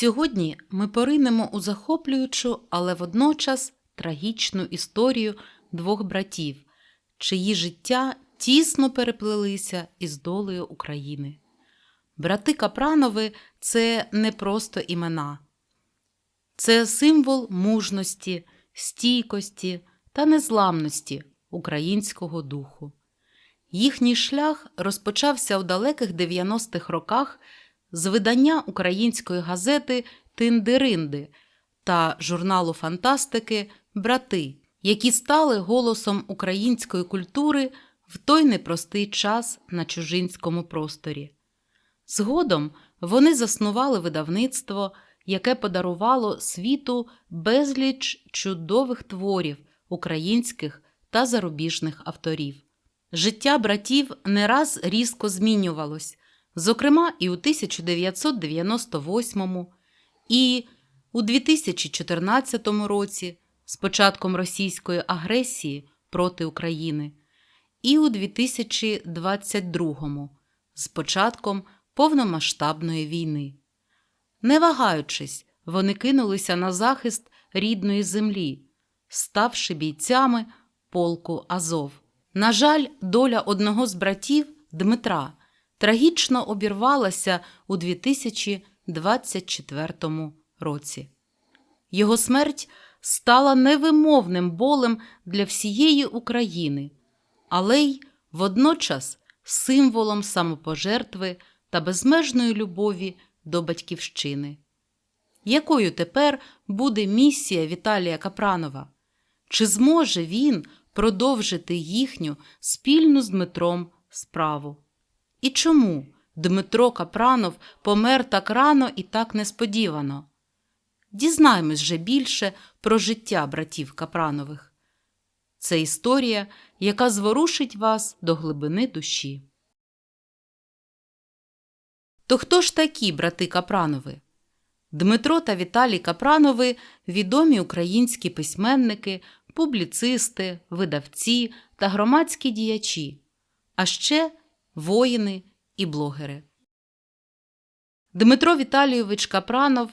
Сьогодні ми поринемо у захоплюючу, але водночас трагічну історію двох братів, чиї життя тісно переплелися із долею України. Брати Капранови це не просто імена, це символ мужності, стійкості та незламності українського духу. Їхній шлях розпочався у далеких 90-х роках з видання української газети Тиндеринди та журналу фантастики Брати, які стали голосом української культури в той непростий час на чужинському просторі. Згодом вони заснували видавництво, яке подарувало світу безліч чудових творів українських та зарубіжних авторів. Життя братів не раз різко змінювалось, зокрема і у 1998 і у 2014 році з початком російської агресії проти України, і у 2022 з початком повномасштабної війни. Не вагаючись, вони кинулися на захист рідної землі, ставши бійцями полку Азов. На жаль, доля одного з братів Дмитра трагічно обірвалася у 2024 році. Його смерть стала невимовним болем для всієї України, але й водночас символом самопожертви та безмежної любові до батьківщини. Якою тепер буде місія Віталія Капранова? Чи зможе він продовжити їхню спільну з Дмитром справу? І чому Дмитро Капранов помер так рано і так несподівано? Дізнаємось же більше про життя братів Капранових. Це історія, яка зворушить вас до глибини душі. То хто ж такі брати Капранови? Дмитро та Віталій Капранови відомі українські письменники, публіцисти, видавці та громадські діячі, а ще воїни і блогери. Дмитро Віталійович Капранов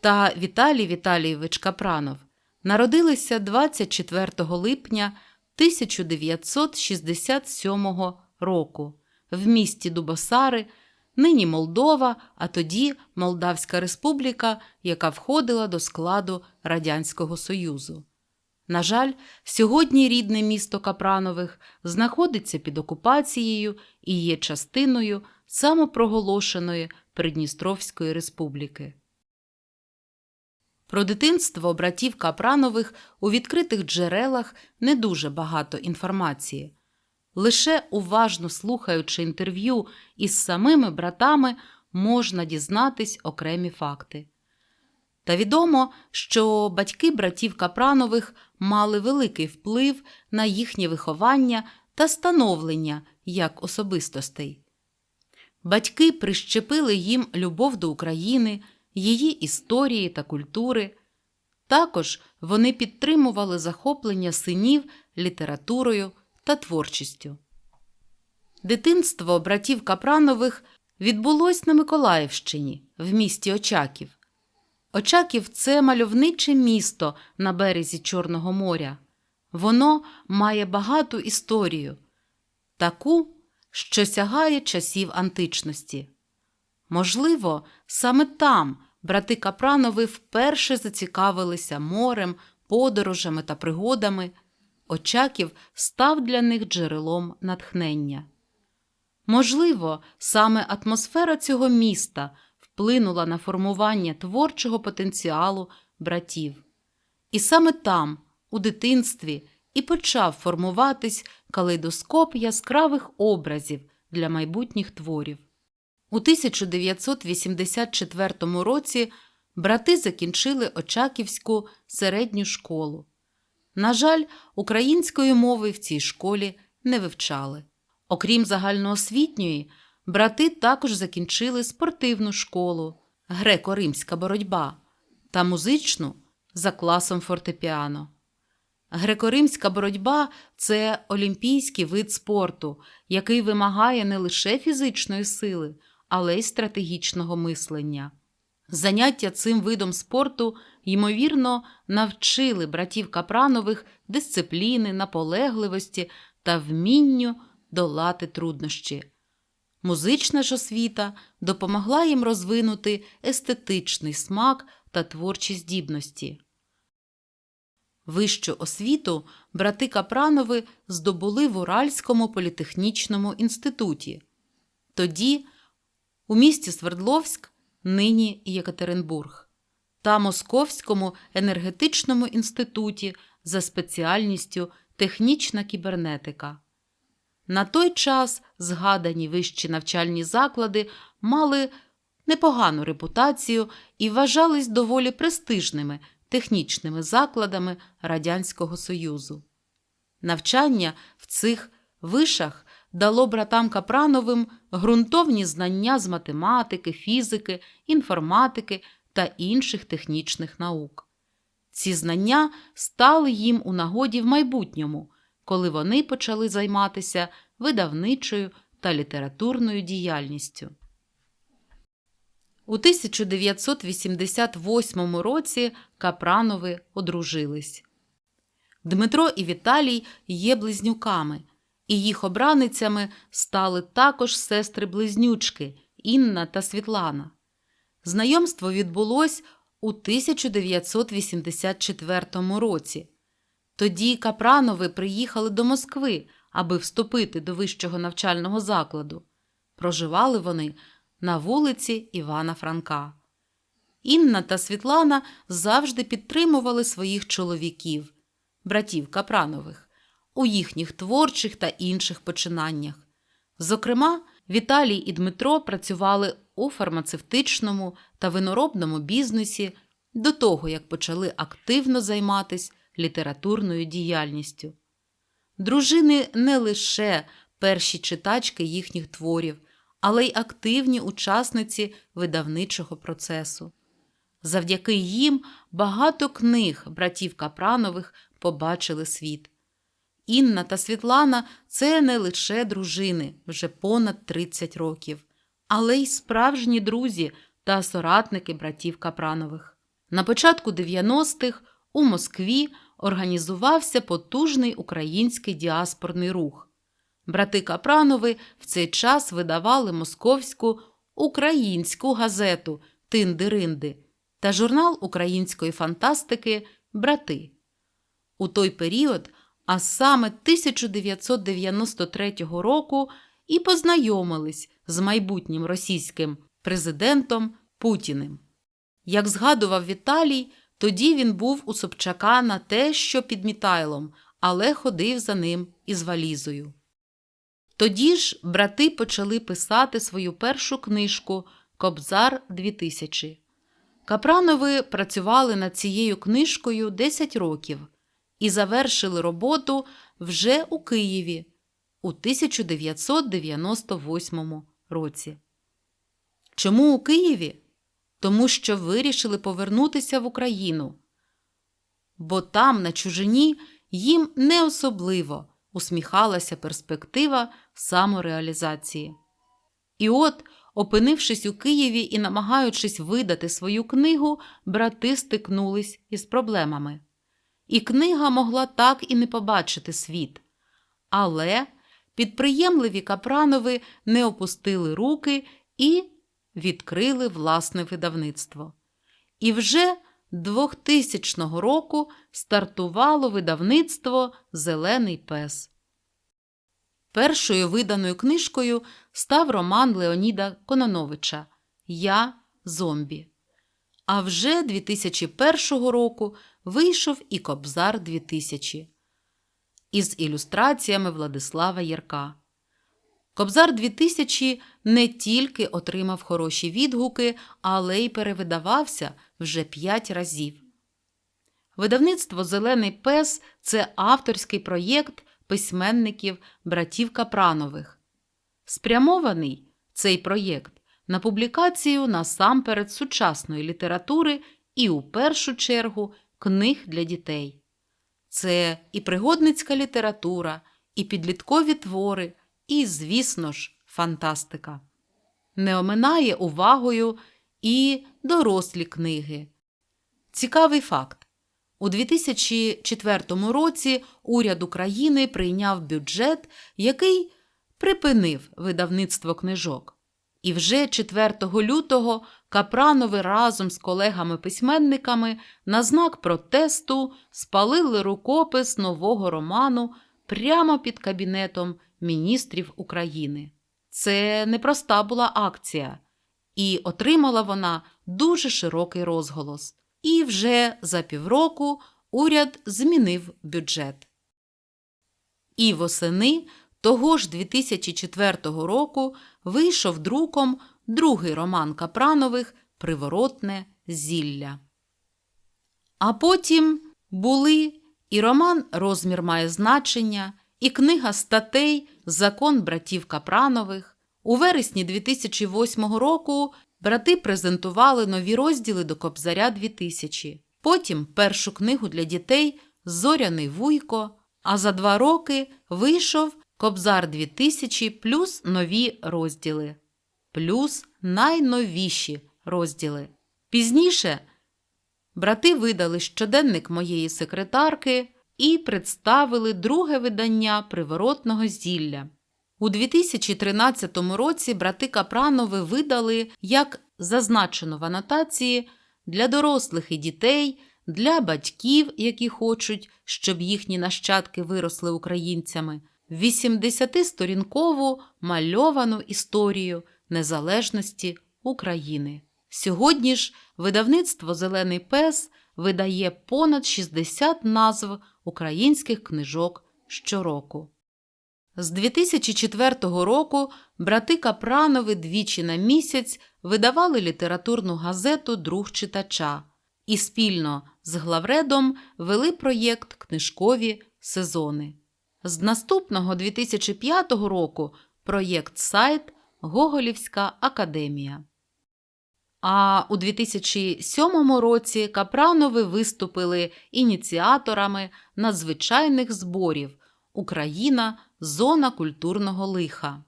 та Віталій Віталійович Капранов народилися 24 липня 1967 року в місті Дубосари, нині Молдова, а тоді Молдавська Республіка, яка входила до складу Радянського Союзу. На жаль, сьогодні рідне місто Капранових знаходиться під окупацією і є частиною самопроголошеної Придністровської республіки. Про дитинство братів Капранових у відкритих джерелах не дуже багато інформації. Лише уважно слухаючи інтерв'ю із самими братами, можна дізнатись окремі факти. Та відомо, що батьки братів Капранових мали великий вплив на їхнє виховання та становлення як особистостей. Батьки прищепили їм любов до України, її історії та культури. Також вони підтримували захоплення синів літературою та творчістю. Дитинство братів Капранових відбулось на Миколаївщині в місті Очаків. Очаків це мальовниче місто на березі Чорного моря. Воно має багату історію, таку, що сягає часів античності. Можливо, саме там брати Капранови вперше зацікавилися морем, подорожами та пригодами. Очаків став для них джерелом натхнення. Можливо, саме атмосфера цього міста вплинула на формування творчого потенціалу братів. І саме там, у дитинстві, і почав формуватись калейдоскоп яскравих образів для майбутніх творів. У 1984 році брати закінчили Очаківську середню школу. На жаль, української мови в цій школі не вивчали. Окрім загальноосвітньої, брати також закінчили спортивну школу, греко-римська боротьба та музичну за класом фортепіано. Греко-римська боротьба це олімпійський вид спорту, який вимагає не лише фізичної сили, але й стратегічного мислення. Заняття цим видом спорту, ймовірно, навчили братів Капранових дисципліни, наполегливості та вмінню долати труднощі. Музична ж освіта допомогла їм розвинути естетичний смак та творчі здібності. Вищу освіту брати Капранови здобули в Уральському політехнічному інституті. Тоді у місті Свердловськ, нині Єкатеринбург, та Московському енергетичному інституті за спеціальністю технічна кібернетика. На той час згадані вищі навчальні заклади мали непогану репутацію і вважались доволі престижними технічними закладами Радянського Союзу. Навчання в цих вишах дало братам Капрановим ґрунтовні знання з математики, фізики, інформатики та інших технічних наук. Ці знання стали їм у нагоді в майбутньому, коли вони почали займатися видавничою та літературною діяльністю. У 1988 році Капранови одружились. Дмитро і Віталій є близнюками, і їх обраницями стали також сестри-близнючки Інна та Світлана. Знайомство відбулось у 1984 році. Тоді Капранови приїхали до Москви, аби вступити до вищого навчального закладу. Проживали вони на вулиці Івана Франка. Інна та Світлана завжди підтримували своїх чоловіків, братів Капранових, у їхніх творчих та інших починаннях. Зокрема, Віталій і Дмитро працювали у фармацевтичному та виноробному бізнесі до того, як почали активно займатися літературною діяльністю. Дружини не лише перші читачки їхніх творів, але й активні учасниці видавничого процесу. Завдяки їм багато книг братів Капранових побачили світ. Інна та Світлана це не лише дружини вже понад 30 років, але й справжні друзі та соратники братів Капранових. На початку 90-х у Москві організувався потужний український діаспорний рух. Брати Капранови в цей час видавали московську українську газету Тинди-Ринди та журнал української фантастики Брати. У той період, а саме 1993 року, і познайомились з майбутнім російським президентом Путіним. Як згадував Віталій, тоді він був у Собчака на те, що під Мітайлом, але ходив за ним із валізою. Тоді ж брати почали писати свою першу книжку Кобзар 2000. Капранови працювали над цією книжкою 10 років і завершили роботу вже у Києві у 1998 році. Чому у Києві? Тому що вирішили повернутися в Україну. Бо там, на чужині, їм не особливо усміхалася перспектива самореалізації. І от, опинившись у Києві і намагаючись видати свою книгу, брати стикнулись із проблемами. І книга могла так і не побачити світ. Але підприємливі Капранови не опустили руки і відкрили власне видавництво. І вже 2000 року стартувало видавництво Зелений пес. Першою виданою книжкою став роман Леоніда Кононовича Я зомбі. А вже 2001 року вийшов і Кобзар 2000 із ілюстраціями Владислава Єрка. Кобзар 2000 не тільки отримав хороші відгуки, але й перевидавався вже п'ять разів. Видавництво Зелений пес це авторський проєкт письменників братів Капранових. Спрямований цей проєкт на публікацію насамперед сучасної літератури і, у першу чергу, книг для дітей. Це і пригодницька література, і підліткові твори, і, звісно ж, фантастика. Не оминає увагою і дорослі книги. Цікавий факт. У 2004 році уряд України прийняв бюджет, який припинив видавництво книжок. І вже 4 лютого Капранови разом з колегами-письменниками на знак протесту спалили рукопис нового роману прямо під кабінетом міністрів України. Це непроста була акція, і отримала вона дуже широкий розголос. І вже за півроку уряд змінив бюджет. І восени того ж 2004 року вийшов друком другий роман Капранових Приворотне зілля. А потім були і роман Розмір має значення, і книга статей Закон братів Капранових. У вересні 2008 року брати презентували нові розділи до Кобзаря 2000, потім першу книгу для дітей Зоряний Вуйко, а за два роки вийшов Кобзар 2000 плюс нові розділи, плюс найновіші розділи. Пізніше брати видали щоденник моєї секретарки і представили друге видання приворотного зілля. У 2013 році брати Капранови видали, як зазначено в анотації, для дорослих і дітей, для батьків, які хочуть, щоб їхні нащадки виросли українцями, 80-сторінкову мальовану історію незалежності України. Сьогодні ж видавництво Зелений пес видає понад 60 назв українських книжок щороку. З 2004 року брати Капранови двічі на місяць видавали літературну газету Друг читача і спільно з главредом вели проєкт Книжкові сезони. З наступного 2005 року проєкт сайт Гоголівська академія. А у 2007 році Капранови виступили ініціаторами надзвичайних зборів Україна зона культурного лиха.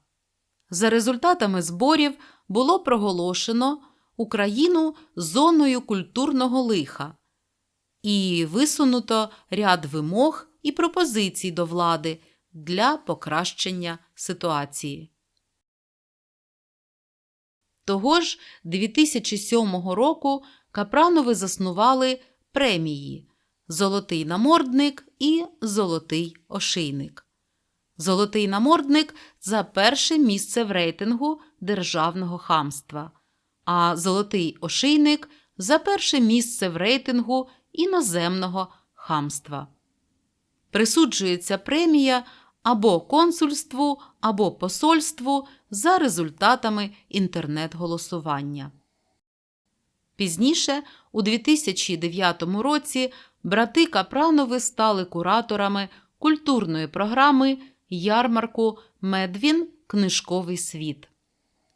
За результатами зборів було проголошено Україну зоною культурного лиха і висунуто ряд вимог і пропозицій до влади для покращення ситуації. Того ж 2007 року Капранови заснували премії Золотий намордник і Золотий ошийник. Золотий намордник за перше місце в рейтингу державного хамства, а золотий ошийник за перше місце в рейтингу іноземного хамства. Присуджується премія або консульству, або посольству за результатами інтернет-голосування. Пізніше, у 2009 році, брати Капранови стали кураторами культурної програми ярмарку Медвін Книжковий світ.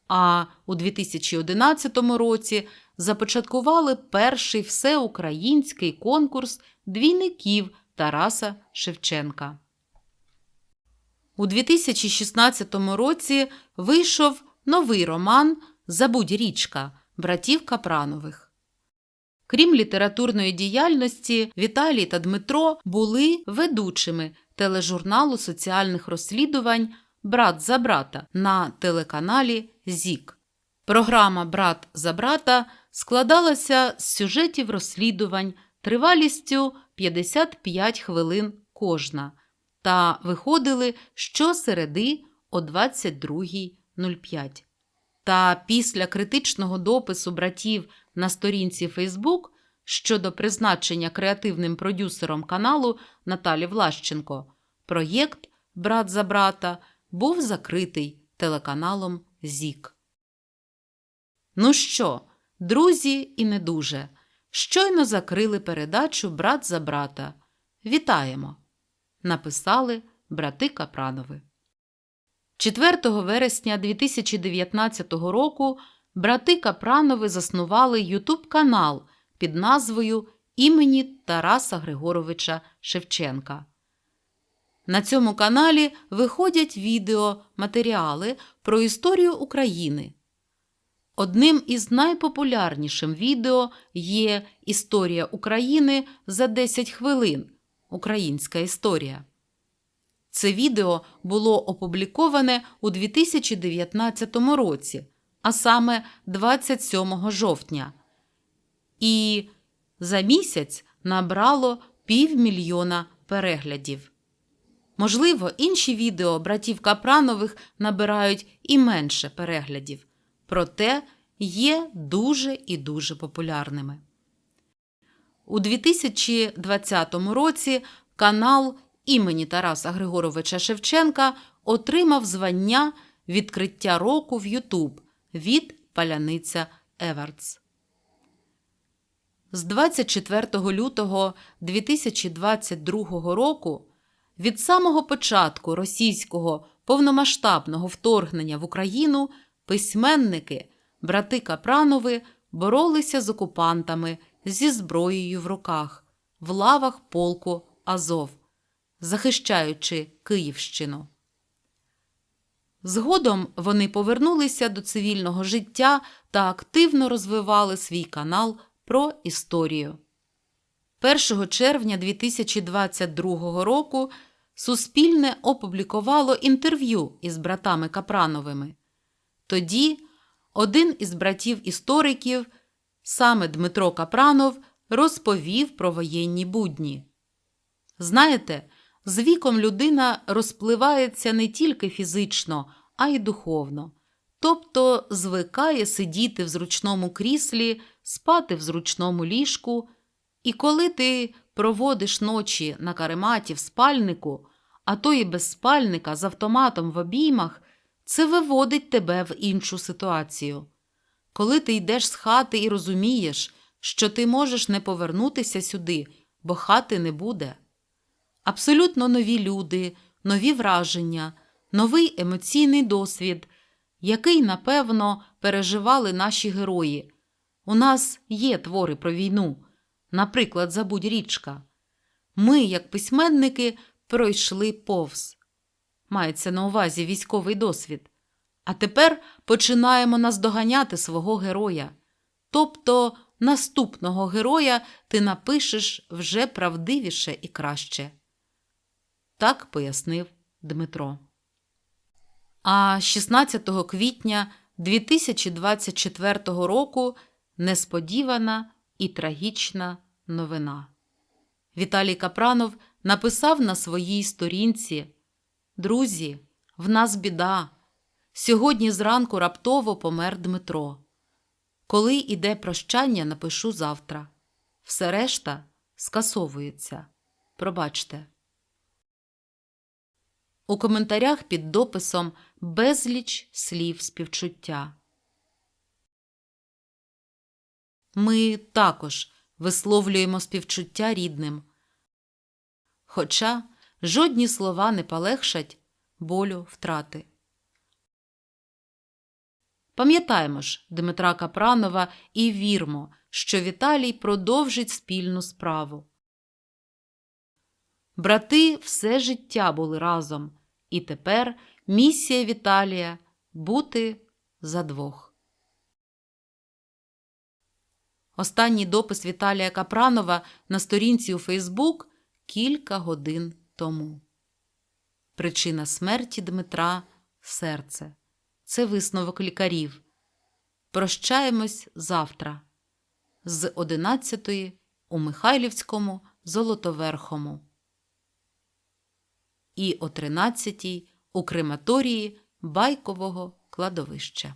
А у 2011 році започаткували перший всеукраїнський конкурс двійників Тараса Шевченка. У 2016 році вийшов новий роман Забудь річка братів Капранових. Крім літературної діяльності, Віталій та Дмитро були ведучими тележурналу соціальних розслідувань Брат за брата на телеканалі ЗІК. Програма Брат за брата складалася з сюжетів розслідувань тривалістю 55 хвилин кожна та виходили щосереди о 22.05. Та після критичного допису братів на сторінці Фейсбук щодо призначення креативним продюсером каналу Наталі Влащенко, проєкт Брат за брата був закритий телеканалом ЗІК. Ну що, друзі і не дуже, щойно закрили передачу Брат за брата. Вітаємо! Написали брати Капранови. 4 вересня 2019 року брати Капранови заснували Ютуб канал під назвою імені Тараса Григоровича Шевченка. На цьому каналі виходять відео матеріали про історію України. Одним із найпопулярніших відео є Історія України за 10 хвилин. Українська історія. Це відео було опубліковане у 2019 році, а саме 27 жовтня. І за місяць набрало півмільйона переглядів. Можливо, інші відео братів Капранових набирають і менше переглядів, проте є дуже і дуже популярними. У 2020 році канал імені Тараса Григоровича Шевченка отримав звання відкриття року в Ютуб від Паляниця Евертс. З 24 лютого 2022 року від самого початку російського повномасштабного вторгнення в Україну письменники, брати Капранови боролися з окупантами зі зброєю в руках в лавах полку Азов, захищаючи Київщину. Згодом вони повернулися до цивільного життя та активно розвивали свій канал про історію. 1 червня 2022 року Суспільне опублікувало інтерв'ю із братами Капрановими. Тоді один із братів-істориків, саме Дмитро Капранов, розповів про воєнні будні. Знаєте, з віком людина розпливається не тільки фізично, а й духовно, тобто звикає сидіти в зручному кріслі, спати в зручному ліжку, і коли ти проводиш ночі на карематі в спальнику, а то і без спальника з автоматом в обіймах, це виводить тебе в іншу ситуацію. Коли ти йдеш з хати і розумієш, що ти можеш не повернутися сюди, бо хати не буде. Абсолютно нові люди, нові враження, новий емоційний досвід, який, напевно, переживали наші герої. У нас є твори про війну, наприклад, Забудь річка. Ми, як письменники, пройшли повз. Мається на увазі військовий досвід. А тепер починаємо наздоганяти свого героя. Тобто наступного героя ти напишеш вже правдивіше і краще. Так пояснив Дмитро. А 16 квітня 2024 року несподівана і трагічна новина. Віталій Капранов написав на своїй сторінці: Друзі, в нас біда. Сьогодні зранку раптово помер Дмитро. Коли іде прощання, напишу завтра. Все решта скасовується. Пробачте. У коментарях під дописом безліч слів співчуття. Ми також висловлюємо співчуття рідним. Хоча жодні слова не полегшать болю втрати. Пам'ятаємо ж Дмитра Капранова і вірмо, що Віталій продовжить спільну справу. Брати все життя були разом, і тепер місія Віталія бути за двох. Останній допис Віталія Капранова на сторінці у Фейсбук кілька годин тому. Причина смерті Дмитра серце. Це висновок лікарів. Прощаємось завтра з 11 у Михайлівському Золотоверхому і о 13 у крематорії Байкового кладовища.